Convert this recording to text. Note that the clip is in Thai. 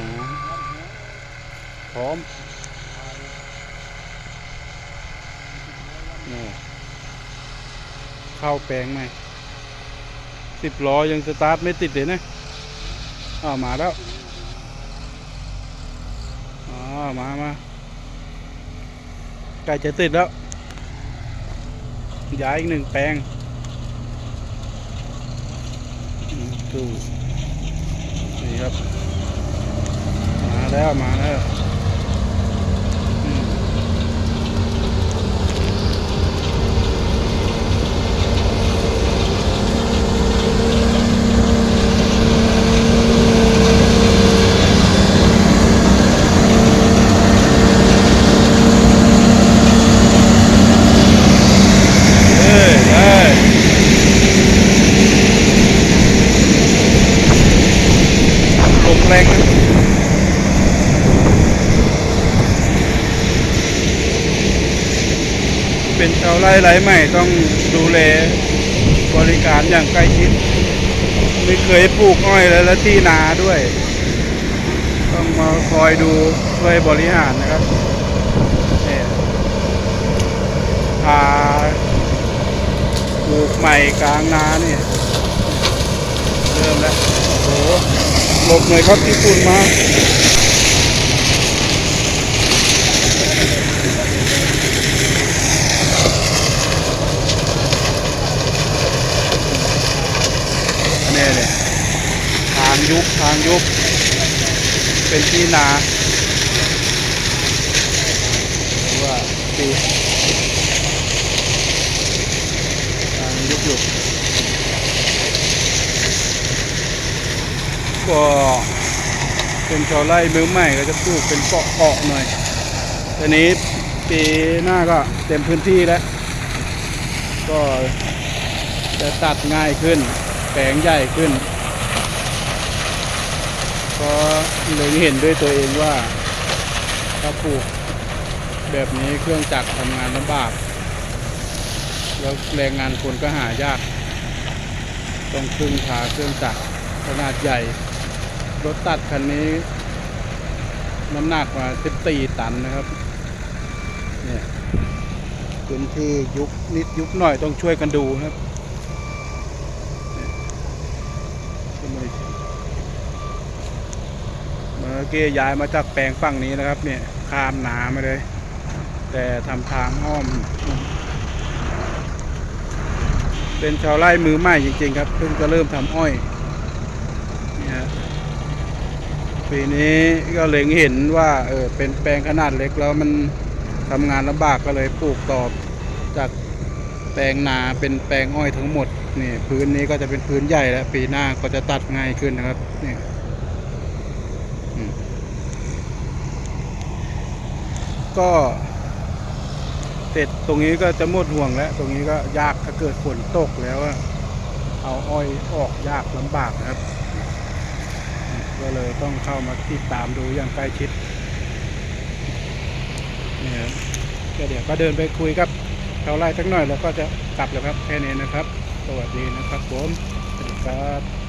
นะพร้อมนี่เข้าแปลงไหมสิบล้อยังสตาร์ทไม่ติดเลยนะอ้าวมาแล้วอ๋อมามาใกล้จะติดแล้ว ย้ายอีกหนึ่งแปลงดูนี่ครับ แล้วมาแล้วอืมเอ้ยได้ลมแรงนะ เป็นชาวไร่ไร้ใหม่ต้องดูแลบริการอย่างใกล้ชิด ไม่เคยปลูกอ้อยเลยแล้วที่นาด้วย ต้องมาคอยดูช่วยบริหารนะครับเนี่ยพาปลูกใหม่กลางนาเนี่ยเริ่มแล้วโอ้โหหลบหน่อยครับที่ฝุ่นมา เนี่ยเนี่ยทาง ยุบทางยุบ เป็นที่นาว่าปีทางยุบยุบก็เป็นชาวไร่มือใหม่ก็จะปลูกเป็นเกาะเกาะๆหน่อยทีนี้ปีหน้าก็เต็มพื้นที่แล้ว ก็จะตัดง่ายขึ้นแปลงใหญ่ขึ้น ก็เลยเห็นด้วยตัวเองว่าถ้าปลูกแบบนี้เครื่องจักรทำงานลำบาก แล้วแรงงานคนก็หายาก ต้องพึ่งพาเครื่องจักรขนาดใหญ่ รถตัดคันนี้ น้ำหนักมา14ตันนะครับเนี่ยพื้นที่ยุบนิดยุบหน่อยต้องช่วยกันดูครับ ขึ้นมาอีกเมื่อกี้ย้ายมาจากแปลงฝั่งนี้นะครับ เนี่ยข้ามหนามาเลย แต่ทำทางอ้อม เป็นชาวไร่มือใหม่จริงๆครับ เพิ่งจะเริ่มทำอ้อยเนี่ยปีนี้ก็เล็งเห็นว่าเออเป็นแปลงขนาดเล็กแล้วมันทำงานลำบากก็เลยปลูกตอบจากแปลงนาเป็นแปลงอ้อยทั้งหมดนี่พื้นนี้ก็จะเป็นพื้นใหญ่แล้วปีหน้าก็จะตัดง่ายขึ้นนะครับนี่อื ก็เสร็จตรงนี้ก็จะหมดห่วงแล้ว ตรงนี้ก็ยากถ้าเกิดฝนตกแล้วเอาอ้อยออกยากลำบากนะครับ ก็เลยต้องเข้ามาติดตามดูอย่างใกล้ชิดนี่ครับก็เดี๋ยวก็เดินไปคุยกับชาวไร่สักหน่อยแล้วก็จะกลับแล้วครับแค่นี้นะครับ สวัสดีนะครับผมสวัสดีครับ